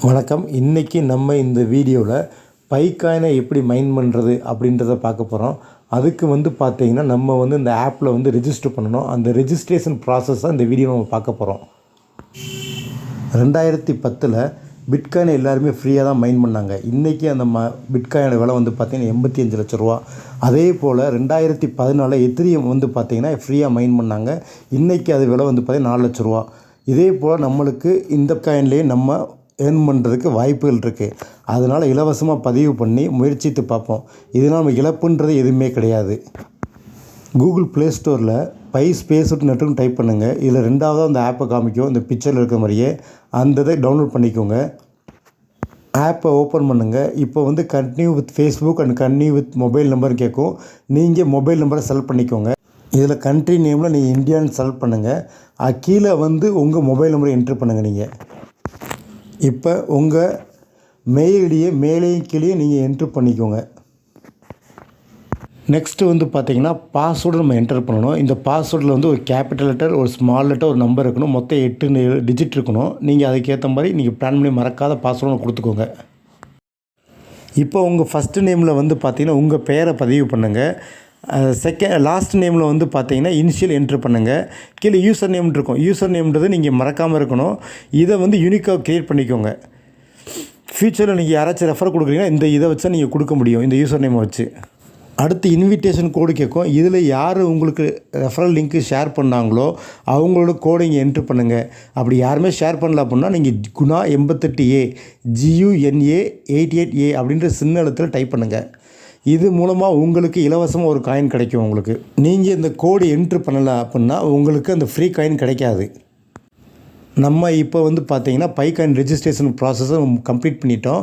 வணக்கம். இன்றைக்கி நம்ம இந்த வீடியோவில் பைக்காயினை எப்படி மைன் பண்ணுறது அப்படின்றத பார்க்க போகிறோம் அதுக்கு வந்து பார்த்தீங்கன்னா நம்ம வந்து இந்த ஆப்பில் வந்து ரெஜிஸ்டர் பண்ணணும். அந்த ரெஜிஸ்ட்ரேஷன் ப்ராசஸ் தான் இந்த வீடியோ நம்ம பார்க்க போகிறோம் ரெண்டாயிரத்தி பத்தில் பிட்காயினை எல்லாருமே ஃப்ரீயாக தான் மைன் பண்ணாங்க. இன்றைக்கி அந்த ம பிட்காயினோட விலை வந்து பார்த்திங்கன்னா எண்பத்தி அஞ்சு லட்ச ரூபா. அதே போல் ரெண்டாயிரத்தி பதினாலில் எத்திரியம் வந்து பார்த்திங்கன்னா ஃப்ரீயாக மைன் பண்ணாங்க. இன்றைக்கி அது விலை வந்து பார்த்திங்கன்னா நாலு லட்ச ரூபா. இதே போல் நம்மளுக்கு இந்த காயின்லேயே நம்ம ஏர்ன் பண்ணுறதுக்கு வாய்ப்புகள் இருக்குது அதனால் இலவசமாக பதிவு பண்ணி முயற்சித்து பார்ப்போம். இதனால் நம்ம இழப்புன்றது எதுவுமே கிடையாது. கூகுள் ப்ளே ஸ்டோரில் பை ஸ்பேஸ் நெட்டுன்னு டைப் பண்ணுங்கள் இதில் ரெண்டாவதாக அந்த ஆப்பை காமிக்கும். இந்த பிக்சரில் இருக்க மாதிரியே அந்த இதை டவுன்லோட் பண்ணிக்கோங்க. ஆப்பை ஓப்பன் பண்ணுங்கள் இப்போ வந்து continue with Facebook and continue with mobile number கேட்கும். நீங்கள் மொபைல் நம்பரை செலக்ட் பண்ணிக்கோங்க. இதில் கண்ட்ரி நேமில் நீங்கள் இந்தியான்னு செலக்ட் பண்ணுங்கள் கீழே வந்து உங்கள் மொபைல் நம்பரை என்ட்ரு பண்ணுங்கள் நீங்கள் இப்போ உங்கள் மெயில் ஐடியை மேலேயும் கீழே நீங்கள் என்ட்ரு பண்ணிக்கோங்க. நெக்ஸ்ட்டு வந்து பார்த்தீங்கன்னா பாஸ்வேர்டு நம்ம என்டர் பண்ணணும். இந்த பாஸ்வேர்டில் வந்து ஒரு கேபிட்டல் லெட்டர் ஒரு ஸ்மால் லெட்டர் ஒரு நம்பர் இருக்கணும். மொத்தம் எட்டு டிஜிட் இருக்கணும். நீங்கள் அதுக்கேற்ற மாதிரி நீங்கள் பிளான் பண்ணி மறக்காத பாஸ்வேர்டு கொடுத்துக்கோங்க. இப்போ உங்கள் ஃபஸ்ட்டு நேமில் வந்து பார்த்தீங்கன்னா உங்கள் பெயரை பதிவு பண்ணுங்கள் செகண்ட் லாஸ்ட் நேமில் வந்து பார்த்தீங்கன்னா இனிஷியல் என்ட்ரு பண்ணுங்கள் கீழே யூசர் நேம் இருக்கும். யூசர் நேம்ன்றது நீங்கள் மறக்காமல் இருக்கணும். இதை வந்து யூனிக்காக க்ரியேட் பண்ணிக்கோங்க. ஃப்யூச்சரில் நீங்கள் யாராச்சும் ரெஃபர் கொடுக்குறீங்கன்னா இந்த இதை வச்சா நீங்கள் கொடுக்க முடியும் இந்த யூசர் நேமை வச்சு. அடுத்து இன்விடேஷன் கோடு கேட்கும். இதில் யார் உங்களுக்கு ரெஃபரல் லிங்க்கு ஷேர் பண்ணாங்களோ அவங்களோட கோடை இங்கே என்ட்ரு பண்ணுங்கள் அப்படி யாருமே ஷேர் பண்ணல அப்படின்னா நீங்கள் குணா எண்பத்தெட்டு ஏ ஜியூஎன்ஏ எயிட்டி எயிட் ஏ அப்படின்ற சின்ன எழுத்தில் டைப் பண்ணுங்கள் இது மூலமாக உங்களுக்கு இலவசமாக ஒரு காயின் கிடைக்கும் உங்களுக்கு. நீங்கள் இந்த கோடு என்ட்ரு பண்ணலை அப்படின்னா உங்களுக்கு அந்த ஃப்ரீ காயின் கிடைக்காது. நம்ம இப்போ வந்து பார்த்தீங்கன்னா பைக்காயின் ரெஜிஸ்ட்ரேஷன் ப்ராசஸை கம்ப்ளீட் பண்ணிட்டோம்.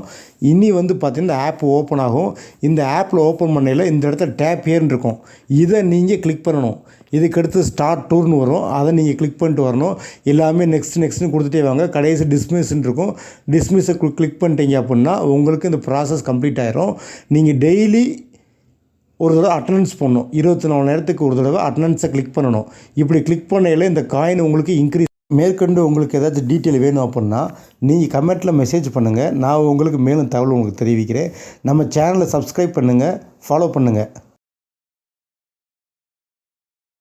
இனி வந்து பார்த்திங்கன்னா இந்த ஆப் ஓப்பன் ஆகும். இந்த ஆப்பில் ஓப்பன் பண்ணையில் இந்த இடத்துல டேப் ஏர்னு இருக்கும். இதை நீங்கள் கிளிக் பண்ணணும். இதுக்கடுத்து ஸ்டார்ட் டூர்னு வரும். அதை நீங்கள் கிளிக் பண்ணிட்டு வரணும். எல்லாமே நெக்ஸ்ட் நெக்ஸ்ட்னு கொடுத்துட்டே வாங்க. கடைசி டிஸ்மிஸ்ன்னு இருக்கும். டிஸ்மிஸை கிளிக் பண்ணிட்டீங்க அப்படின்னா உங்களுக்கு இந்த ப்ராசஸ் கம்ப்ளீட் ஆகிரும் நீங்கள் டெய்லி ஒரு தடவை அட்டண்டன்ஸ் பண்ணணும் இருபத்தி நாலு நேரத்துக்கு ஒரு தடவை அட்டண்டன்ஸை கிளிக் பண்ணணும். இப்படி கிளிக் பண்ணையில் இந்த காயின் உங்களுக்கு இன்க்ரீஸ் மேற்கொண்டு உங்களுக்கு ஏதாச்சும் டீட்டெயில் வேணும் அப்படின்னா நீங்கள் கமெண்ட்டில் மெசேஜ் பண்ணுங்கள் நான் உங்களுக்கு மேலும் தகவல் உங்களுக்கு தெரிவிக்கிறேன். நம்ம சேனலை சப்ஸ்கிரைப் பண்ணுங்கள் ஃபாலோ பண்ணுங்கள்